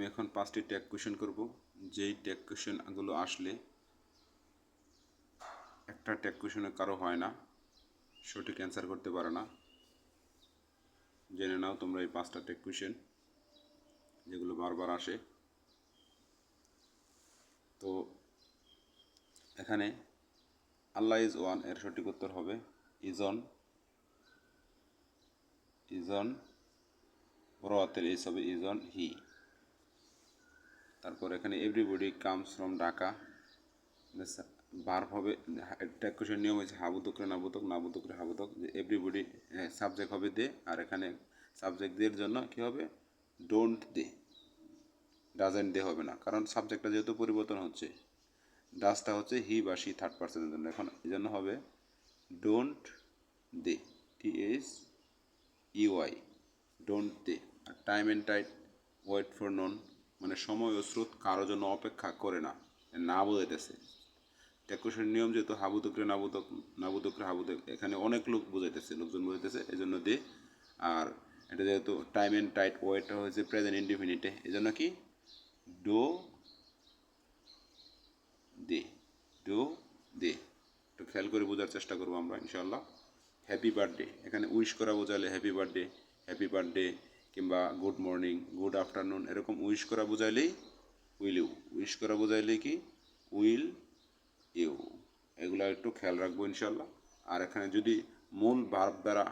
আমি এখন পাঁচটি ট্যাগ কোয়েশন করব। যেই ট্যাগ কোয়েশনগুলো আসলে একটা ট্যাগ কোয়েশনে কারও হয় না, সঠিক অ্যান্সার করতে পারে না। জেনে নাও তোমরা এই পাঁচটা ট্যাগ কোয়েশন যেগুলো বারবার আসে। তো এখানে আল্লাহ ইজ ওয়ানের সঠিক উত্তর হবে ইজন ইজন বড় হাতের এই হবে ইজন হি তারপর এখানে everybody comes from Dhaka verb হবে ট্যাগ কোশ্চেন নিয়ম হয়েছে হাবুতকরে নাবুতক নাবুতকরে হাবুতক। যে এভরিবডি সাবজেক্ট হবে দে, আর এখানে সাবজেক্ট দের জন্য কি হবে? Don't they. ডাজেন্ট দে হবে না, কারণ সাবজেক্টটা যেহেতু পরিবর্তন হচ্ছে। ডাসটা হচ্ছে হি বা সি থার্ড পার্সনের জন্য। এখন এই জন্য হবে don't they. T S UI don't they. R time and tide wait for none মানে সময় ও স্রোত কারও জন্য অপেক্ষা করে না না বোঝাইতেছে ট্যাকুশের নিয়ম যেহেতু হাবুতকরে নাবুতক নাবুতকরে হাবুতক এখানে অনেক লোক বোঝাইতেছে, লোকজন বোঝাইতেছে এই জন্য দে, আর এটা যেহেতু টাইম অ্যান্ড টাইট ওয়েটটা হয়েছে প্রেজেন্ট ইনডিফিনিটে এই জন্য কি? Do they do they. একটু খেয়াল করে বোঝার চেষ্টা করব আমরা ইনশাল্লাহ হ্যাপি বার্থডে এখানে উইশ করা বোঝালে হ্যাপি বার্থডে হ্যাপি বার্থডে কিংবা গুড মর্নিং গুড আফটারনুন এরকম উইশ করা বোঝাইলেই উইল ইউ উইশ করা বোঝাইলে কি? উইল ইউ এগুলো একটু খেয়াল রাখব ইনশাল্লাহ আর এখানে যদি মূল ভার্ব দ্বারা,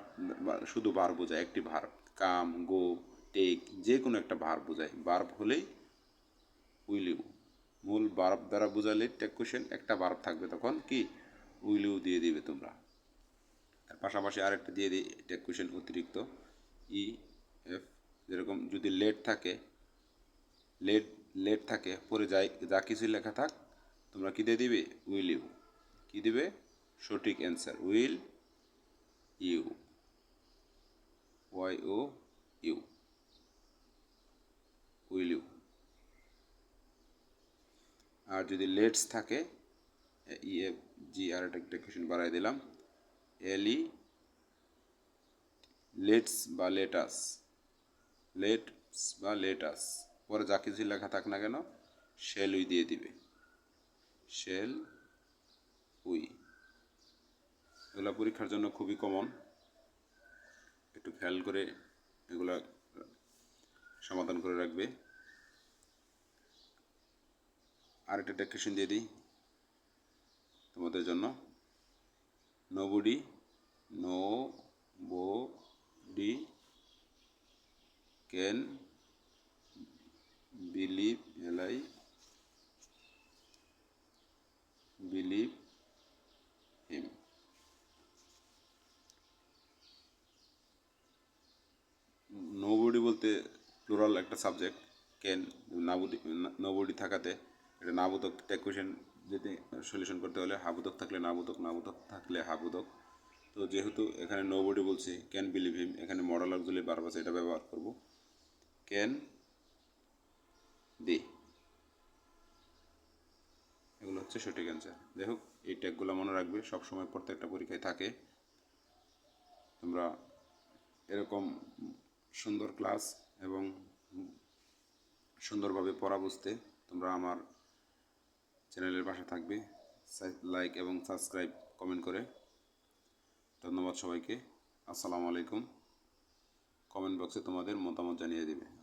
শুধু ভার বোঝায়, একটি ভার্ব কাম গো টেক যে কোনো একটা ভার্ব বোঝায়। ভার্ব হলেই উইল ইউ মূল ভার্ব দ্বারা বোঝালে টেক কোশ্চেন একটা ভার্ব থাকবে তখন কি? উইল ইউ দিয়ে দিবে তোমরা। তার পাশাপাশি আরেকটা দিয়ে দিই টেক কোশ্চেন অতিরিক্ত। ই এফ যেরকম যদি লেট থাকে লেট লেট থাকে, পরে যাই, যা কিছু লেখা থাক, তোমরা কী দিয়ে দিবে? উইল ইউ কী দিবে? সঠিক answer will you Y O U will you আর যদি লেটস থাকে ই এফ জি আর একটা কোশ্চেন বাড়াই দিলাম এল ই লেটস বা লেটাস লেটস বা লেটাস পরে যা কিছু লেখা থাক না কেন শেল উই দিয়ে দিবে। শেল উই এগুলো পরীক্ষার জন্য খুবই কমন একটু খেয়াল করে এগুলা সমাধান করে রাখবে। আরেকটা টেকনিশন দিয়ে দিই তোমাদের জন্য। Nobody nobody can believe এলাই বিলিভ হিম নোবডি বলতে প্লুরাল একটা সাবজেক্ট ক্যান নাবুদি নোবডি থাকাতে, এটা নাবুদক ট্যাগ কোয়েশন যদি সলিউশন করতে হলে, হাবুদক থাকলে নাবুদক নাবুদক থাকলে হাবুদক। তো যেহেতু এখানে নোবডি বলছি ক্যান বিলিভ হিম এখানে মডেল অক্সুলি বারবার এটা ব্যবহার করব। ক্যান দে এগুলো হচ্ছে সঠিক অ্যান্সার যাই হোক এই ট্যাগগুলো মনে রাখবে, সবসময় প্রত্যেকটা পরীক্ষায় থাকে। তোমরা এরকম সুন্দর ক্লাস এবং সুন্দরভাবে পড়া বুঝতে তোমরা আমার চ্যানেলের পাশে থাকবে। লাইক এবং সাবস্ক্রাইব কমেন্ট করে। ধন্যবাদ সবাইকে। আসসালামু আলাইকুম। কমেন্ট বক্সে তোমাদের মতামত জানিয়ে দেবে।